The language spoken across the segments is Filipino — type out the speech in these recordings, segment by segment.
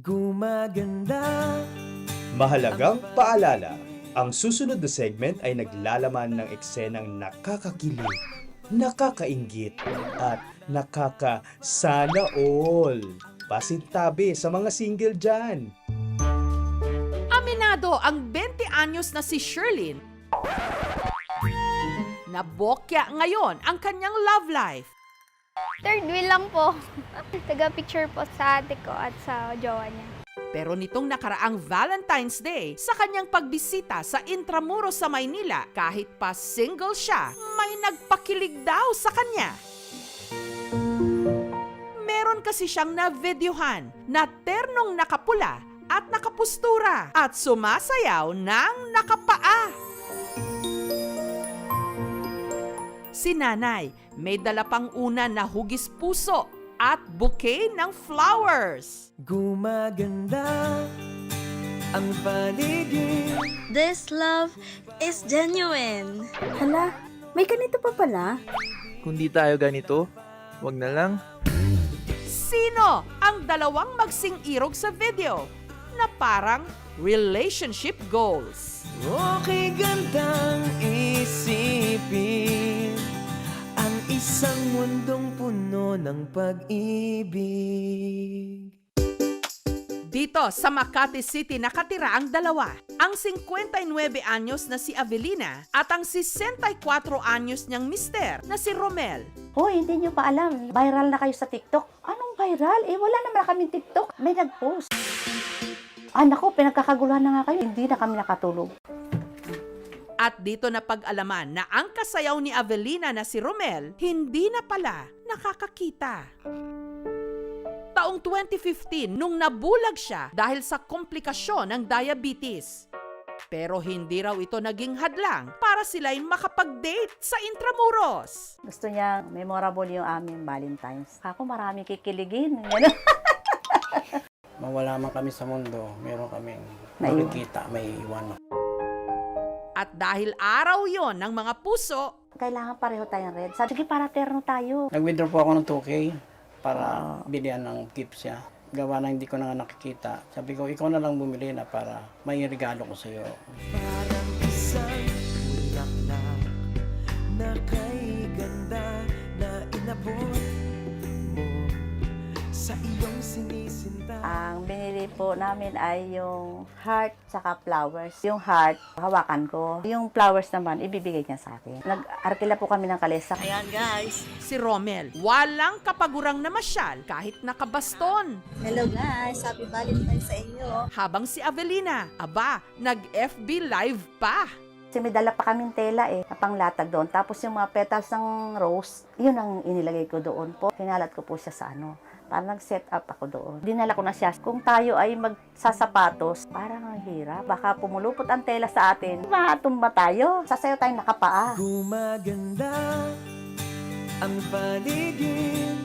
Gumaganda Mahalagang paalala, ang susunod na segment ay naglalaman ng eksenang nakakakilig, nakakaingit, at nakakasana all. Pasintabi sa mga single dyan. Aminado ang 20 anyos na si Sherlyn. Nabokya ngayon ang kanyang love life. Third wheel lang po. Taga-picture po sa ate ko at sa jowa niya. Pero nitong nakaraang Valentine's Day, sa kanyang pagbisita sa Intramuros sa Maynila, kahit pa single siya, may nagpakilig daw sa kanya. Meron kasi siyang na-videohan na ternong nakapula at nakapustura at sumasayaw ng nakapaa. Si nanay may dala pang una na hugis puso at bouquet ng flowers. Gumaganda ang paligid This love is genuine. Hala, may ganito pa pala? Kung di tayo ganito, wag na lang. Sino ang dalawang magsing irog sa video na parang relationship goals? Okay gandang isipin isang mundong puno ng pag-ibig Dito sa Makati City nakatira ang dalawa. Ang 59 anyos na si Avelina at ang 64 anyos niyang mister na si Romel. Hoy, hindi nyo pa alam. Viral na kayo sa TikTok. Anong viral? Eh, wala naman kaming TikTok. May nag-post. Ah, naku, pinagkakaguluhan na nga kayo. Hindi na kami nakatulog. At dito na pag-alaman na ang kasayaw ni Avelina na si Romel hindi na pala nakakakita. Taong 2015 nung nabulag siya dahil sa komplikasyon ng diabetes. Pero hindi raw ito naging hadlang para sila'y makapag-date sa Intramuros. Gusto niya, memorable yung aming Valentine's. Ako marami kikiligin. Mawala man kami sa mundo, meron kaming Naiwan. makikita, may iwan. At dahil araw yon ng mga puso, Kailangan pareho tayong red. Sabi, sige, para terno tayo. Nag-withdraw po ako ng 2K para bilihan ng gift siya. Gawa na hindi ko na nga nakikita. Sabi ko, ikaw na lang bumili na para may regalo ko sa'yo. Parang isang bulaklak Na kay ganda na inabot Sa iyong sinisinta Ang binili po namin ay yung heart saka flowers. Yung heart, hawakan ko. Yung flowers naman, ibibigay niya sa akin. Nag-arkila po kami ng kalesa. Ayan guys. si Romel walang kapagurang na masyal kahit nakabaston. Hello guys. Happy Valentine's sa inyo. Habang si Avelina, aba, nag-FB live pa. Kasi may dala pa kaming tela eh, na panglatag doon. Tapos yung mga petals ng rose, yun ang inilagay ko doon po. Kinalat ko po siya sa ano. Parang nag-set up ako doon. Dinala ko na siya. Kung tayo ay magsasapatos, parang ang hirap. Baka pumulupot ang tela sa atin. Matumba tayo. Sasayo tayong nakapaa. Gumaganda ang paligid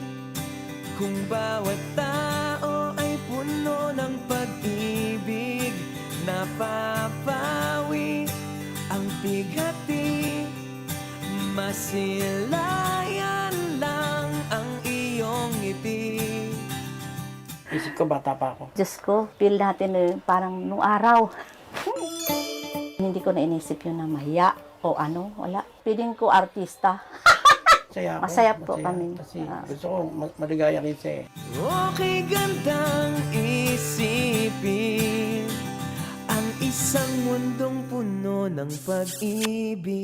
Kung bawat tao ay puno ng pag-ibig Napapawi ang bigati Masilayan ko, bata pa ako. Diyos ko, feel natin eh, parang nung araw. Hindi ko na inisip yun na mahiya o ano, wala. Piling ko artista. Masaya ako. Masaya po kami. Kasi Ah. gusto ko ma- maligaya rin siya eh. Okay gandang isipin Ang isang mundong puno ng pag-ibig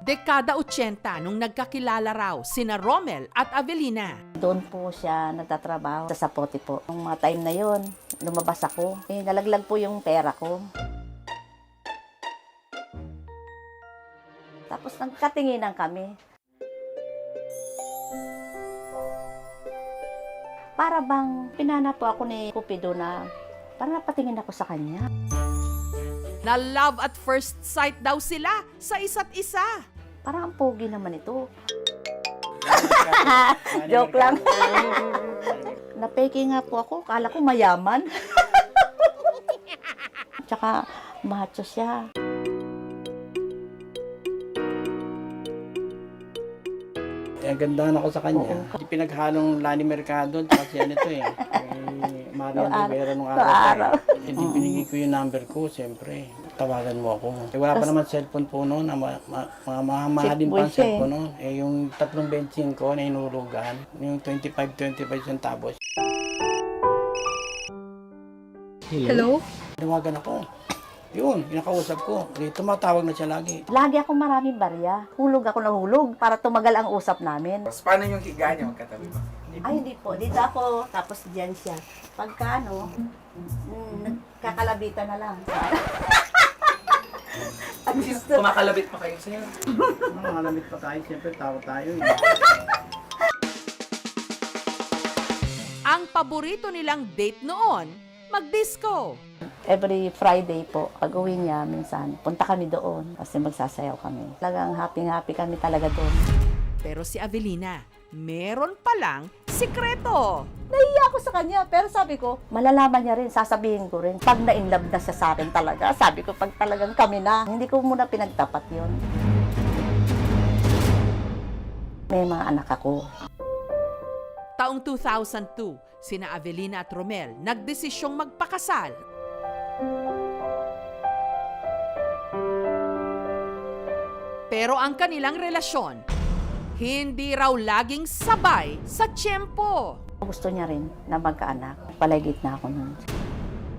Dekada 80 nung nagkakilala raw sina Romel at Avelina. Doon po siya nagtatrabaho sa Sapote po. Nung mga time na yon, lumabas ako. Eh, nalaglag po yung pera ko. Tapos nagkatinginan kami. Para bang pinana po ako ni Cupido na para napatingin ako sa kanya. Na love at first sight daw sila sa isa't isa. Parang ang pogi naman ito. Joke lang. Napeke nga po ako. Kala ko mayaman. Tsaka macho siya. Kaya gandaan ako sa kanya. Oo. Pinaghalong Lani Mercado at si ano ito eh. Kay Marian Rivera nung araw. araw. eh. Hindi binigay ko yung number ko, siyempre. Tawagan mo ako. Eh, wala pa naman cellphone po noon. na ma- ma- Mga mamahalin pa ang siya eh. cellphone noon. Eh, yung tatlong bensin ko na inulugan, yung 25-25 centavos. Hello? Tawagan ako. Yun, pinakausap ko. Eh, tumatawag na siya lagi. Lagi ako maraming barya. Hulog ako na hulog para tumagal ang usap namin. Paano yung higa niya magkatabi ba? Ay, hindi po. Dito ako, tapos diyan siya. Pagka ano, mm, nagkakalabitan na lang. Kumakalabit pa kayo sa'yo. Mga malamit pa tayo, siyempre tawa tayo. Eh. Ang paborito nilang date noon, magdisco. Every Friday po, pag uwi niya, minsan, punta kami doon kasi magsasayaw kami. Talagang happy-happy kami talaga doon. Pero si Avelina, meron palang sikreto. Nahiya ako sa kanya, pero sabi ko, malalaman niya rin, sasabihin ko rin. Pag na-inlove na siya sa akin talaga, sabi ko, pag talagang kami na, hindi ko muna pinagtapat yon. May mga anak ako. Taong 2002, sina Avelina at Romel nagdesisyong magpakasal. Pero ang kanilang relasyon, hindi raw laging sabay sa tiyempo. Gusto niya rin na magkaanak. Palagit na ako nun.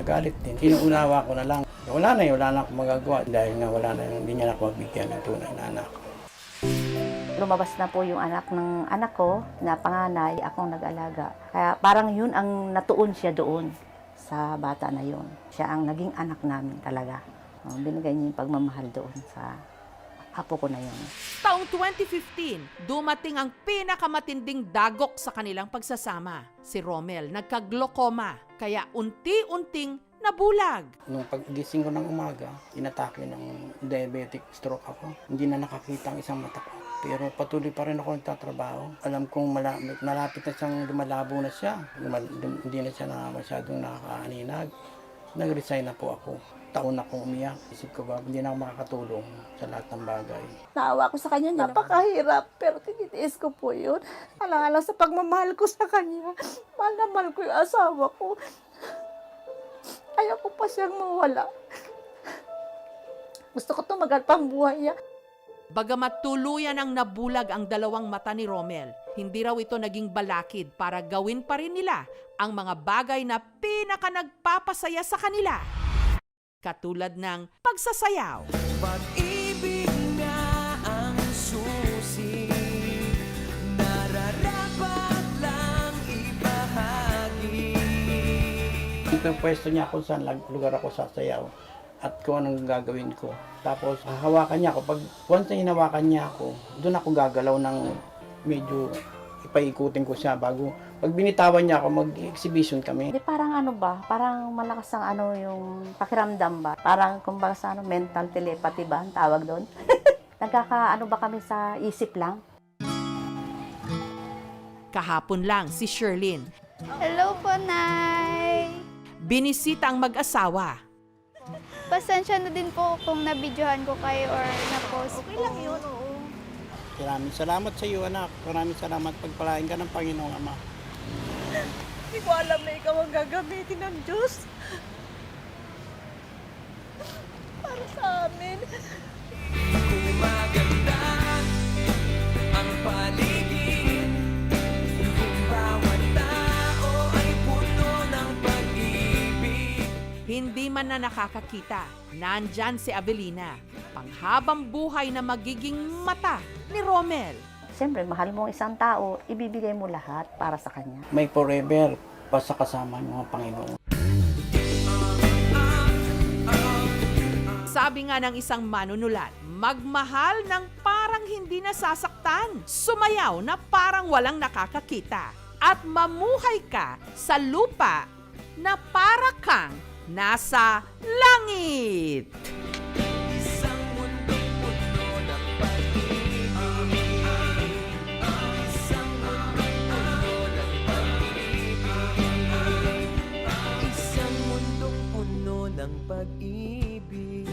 Galit din. Inuunawa ko na lang. Wala na wala na akong magagawa dahil nga wala na hindi niya na ako magbigyan ng tunay na anak. Lumabas na po yung anak ng anak ko na panganay, akong nag-alaga. Kaya parang yun ang natuon siya doon sa bata na yun. Siya ang naging anak namin talaga. Oh, binigay niya yung pagmamahal doon sa apo ko na yun. Taong 2015, dumating ang pinakamatinding dagok sa kanilang pagsasama. Si Romel nagka-glaucoma, kaya unti-unting nabulag. Nung paggising ko ng umaga, inatake ng diabetic stroke ako. Hindi na nakakita ang isang mata ko. Pero patuloy pa rin ako nagtatrabaho. Alam kong malapit, malapit na siyang lumalabo na siya. Lumal- lum- hindi na siya na masyadong nakakaaninag. Nag-resign na po ako. Taon akong umiyak. Isip ko ba, hindi na ako makakatulong sa lahat ng bagay. Naawa ko sa kanya, napakahirap, pero tinitiis ko po yun. Alang-alang sa pagmamahal ko sa kanya, mahal na mahal ko yung asawa ko. Ayaw ko pa siyang mawala. Gusto ko tumagal pang buhay niya. Bagamat tuluyan ang nabulag ang dalawang mata ni Romel, hindi raw ito naging balakid para gawin pa rin nila ang mga bagay na pinaka nagpapasaya sa kanila. Katulad ng pagsasayaw. Pag-ibig na ang susi Nararapat lang ibahagi Ito yung pwesto niya kung saan lugar ako sasayaw at kung anong gagawin ko. Tapos hahawakan niya ako. Pag once na hinawakan niya ako, doon ako gagalaw ng medyo ipaikutin ko siya bago pag binitawan niya ako, mag-exhibition kami. Hindi parang ano ba, parang malakas ang ano yung pakiramdam ba? Parang kumbaga sa ano, mental telepathy ba ang tawag doon? Nagkaka ano ba kami sa isip lang? Kahapon lang si Sherlyn, Hello po, Nay! binisita ang mag-asawa. Pasensya na din po kung nabidyohan ko kayo or na-post Okay lang yun, Maraming salamat sa iyo, anak. Maraming salamat. Pagpalain ka ng Panginoong Ama. Hindi ko alam na ikaw ang gagamitin ng Diyos. Para sa amin. Kung maganda ang paligid man na nakakakita, nandyan si Avelina, panghabang buhay na magiging mata ni Romel. Siyempre, mahal mo ang isang tao, ibibigay mo lahat para sa kanya. May forever pa sa kasama ng mga Panginoon. Sabi nga ng isang manunulat, magmahal ng parang hindi nasasaktan, sumayaw na parang walang nakakakita, at mamuhay ka sa lupa na para kang nasa langit. pag-ibig